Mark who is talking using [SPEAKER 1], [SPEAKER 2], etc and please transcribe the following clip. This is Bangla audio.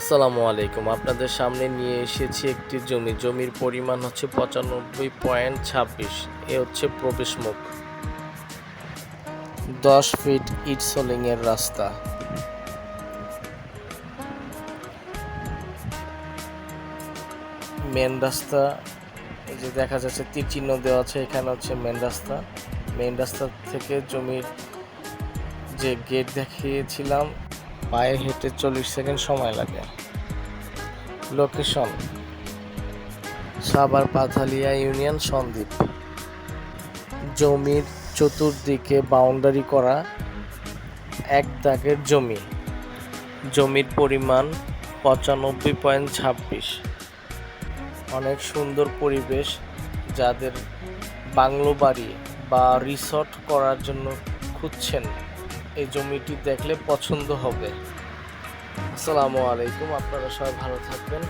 [SPEAKER 1] আসসালামু আলাইকুম। আপনাদের সামনে নিয়ে এসেছি একটি জমি। জমির পরিমাণ হচ্ছে পঁচানব্বই পয়েন্ট ছাব্বিশ। এ হচ্ছে প্রবেশ মুখ দশ ফিট ইট সোলিংয়ের রাস্তা। মেন রাস্তা, এই যে দেখা যাচ্ছে তীর চিহ্ন দেওয়া আছে, এখানে হচ্ছে মেন রাস্তা। মেন রাস্তা থেকে জমির যে গেট দেখিয়েছিলাম পায়ে হেঁটে চল্লিশ সেকেন্ড সময় লাগে। Location Savar Pathalia union, Sandwip. জমির চতুর্দিকে বাউন্ডারি করা এক দাগের জমি। জমির পরিমাণ পঁচানব্বই পয়েন্ট ছাব্বিশ। অনেক সুন্দর পরিবেশ যাদের বাংলো বাড়ি বা রিসর্ট করার জন্য খুঁজছেন। এই জমিটি দেখলে পছন্দ হবে। আসসালামু আলাইকুম আপনারা সবাই ভালো থাকবেন।